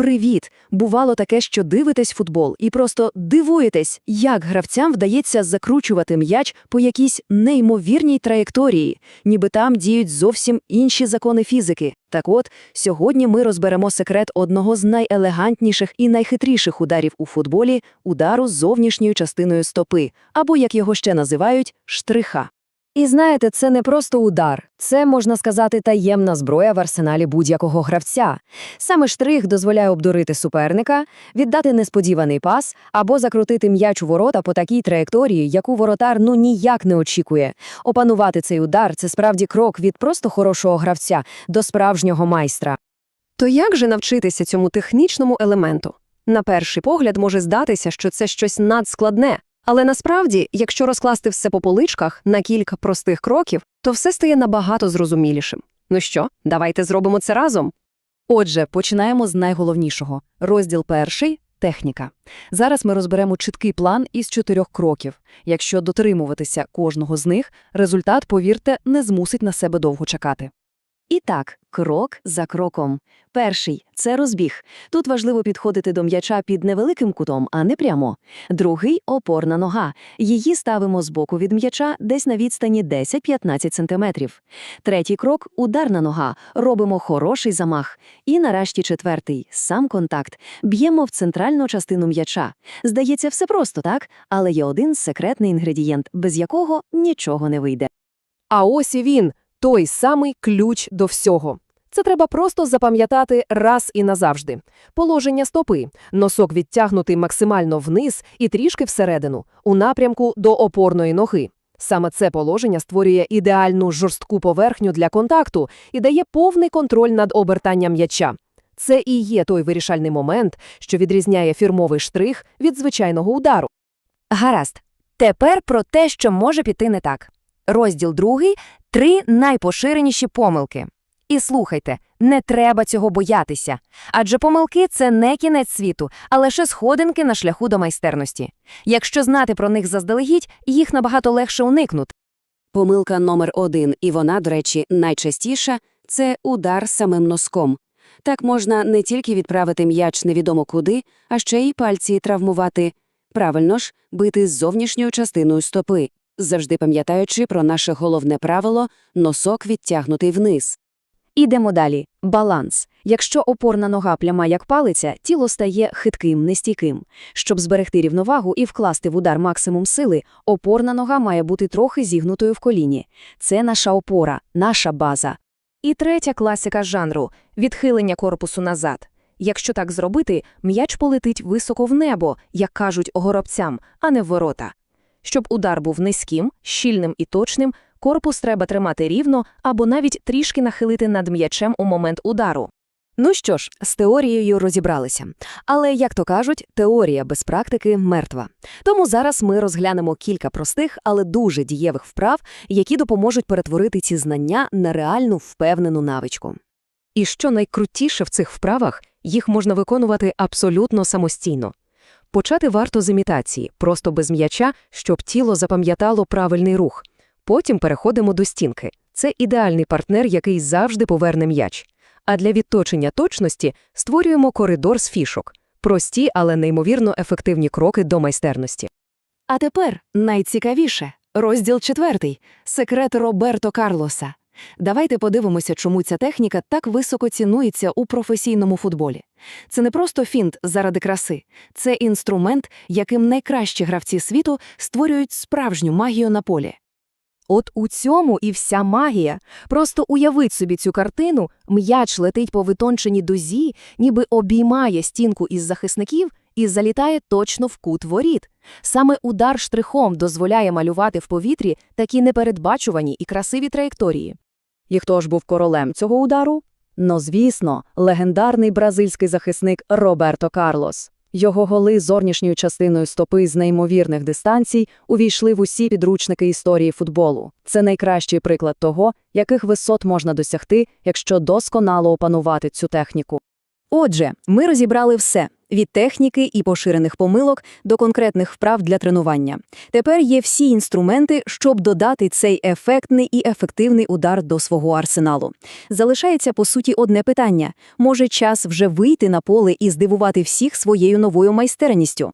Привіт! Бувало таке, що дивитесь футбол і просто дивуєтесь, як гравцям вдається закручувати м'яч по якійсь неймовірній траєкторії, ніби там діють зовсім інші закони фізики. Так от, сьогодні ми розберемо секрет одного з найелегантніших і найхитріших ударів у футболі – удару з зовнішньою частиною стопи, або, як його ще називають, штриха. І знаєте, це не просто удар, це, можна сказати, таємна зброя в арсеналі будь-якого гравця. Саме штрих дозволяє обдурити суперника, віддати несподіваний пас або закрутити м'яч у ворота по такій траєкторії, яку воротар ну ніяк не очікує. Опанувати цей удар – це справді крок від просто хорошого гравця до справжнього майстра. То як же навчитися цьому технічному елементу? На перший погляд може здатися, що це щось надскладне. Але насправді, якщо розкласти все по поличках на кілька простих кроків, то все стає набагато зрозумілішим. Ну що, давайте зробимо це разом? Отже, починаємо з найголовнішого. Розділ перший – техніка. Зараз ми розберемо чіткий план із чотирьох кроків. Якщо дотримуватися кожного з них, результат, повірте, не змусить на себе довго чекати. І так, крок за кроком. Перший – це розбіг. Тут важливо підходити до м'яча під невеликим кутом, а не прямо. Другий – опорна нога. Її ставимо збоку від м'яча десь на відстані 10-15 см. Третій крок – ударна нога. Робимо хороший замах. І нарешті четвертий – сам контакт. Б'ємо в центральну частину м'яча. Здається, все просто, так? Але є один секретний інгредієнт, без якого нічого не вийде. А ось і він той самий ключ до всього. Це треба просто запам'ятати раз і назавжди. Положення стопи. Носок відтягнутий максимально вниз і трішки всередину, у напрямку до опорної ноги. Саме це положення створює ідеальну жорстку поверхню для контакту і дає повний контроль над обертанням м'яча. Це і є той вирішальний момент, що відрізняє фірмовий штрих від звичайного удару. Гаразд. Тепер про те, що може піти не так. Розділ другий – три найпоширеніші помилки. І слухайте, не треба цього боятися. Адже помилки – це не кінець світу, а лише сходинки на шляху до майстерності. Якщо знати про них заздалегідь, їх набагато легше уникнути. Помилка номер один, і вона, до речі, найчастіша – це удар самим носком. Так можна не тільки відправити м'яч невідомо куди, а ще й пальці травмувати. Правильно ж, бити з зовнішньою частиною стопи, завжди пам'ятаючи про наше головне правило – носок відтягнутий вниз. Ідемо далі. Баланс. Якщо опорна нога пляма як палиця, тіло стає хитким, нестійким. Щоб зберегти рівновагу і вкласти в удар максимум сили, опорна нога має бути трохи зігнутою в коліні. Це наша опора, наша база. І третя класика жанру – відхилення корпусу назад. Якщо так зробити, м'яч полетить високо в небо, як кажуть горобцям, а не в ворота. Щоб удар був низьким, щільним і точним, корпус треба тримати рівно або навіть трішки нахилити над м'ячем у момент удару. Ну що ж, з теорією розібралися. Але, як то кажуть, теорія без практики мертва. Тому зараз ми розглянемо кілька простих, але дуже дієвих вправ, які допоможуть перетворити ці знання на реальну впевнену навичку. І що найкрутіше в цих вправах, їх можна виконувати абсолютно самостійно. Почати варто з імітації, просто без м'яча, щоб тіло запам'ятало правильний рух. Потім переходимо до стінки. Це ідеальний партнер, який завжди поверне м'яч. А для відточення точності створюємо коридор з фішок. Прості, але неймовірно ефективні кроки до майстерності. А тепер найцікавіше – розділ четвертий – секрет Роберто Карлоса. Давайте подивимося, чому ця техніка так високо цінується у професійному футболі. Це не просто фінт заради краси. Це інструмент, яким найкращі гравці світу створюють справжню магію на полі. От у цьому і вся магія. Просто уявіть собі цю картину, м'яч летить по витонченій дузі, ніби обіймає стінку із захисників і залітає точно в кут воріт. Саме удар штрихом дозволяє малювати в повітрі такі непередбачувані і красиві траєкторії. І хто ж був королем цього удару? Ну, звісно, легендарний бразильський захисник Роберто Карлос. Його голи зовнішньою частиною стопи з неймовірних дистанцій увійшли в усі підручники історії футболу. Це найкращий приклад того, яких висот можна досягти, якщо досконало опанувати цю техніку. Отже, ми розібрали все. від техніки і поширених помилок до конкретних вправ для тренування. Тепер є всі інструменти, щоб додати цей ефектний і ефективний удар до свого арсеналу. Залишається, по суті, одне питання. Може, час вже вийти на поле і здивувати всіх своєю новою майстерністю?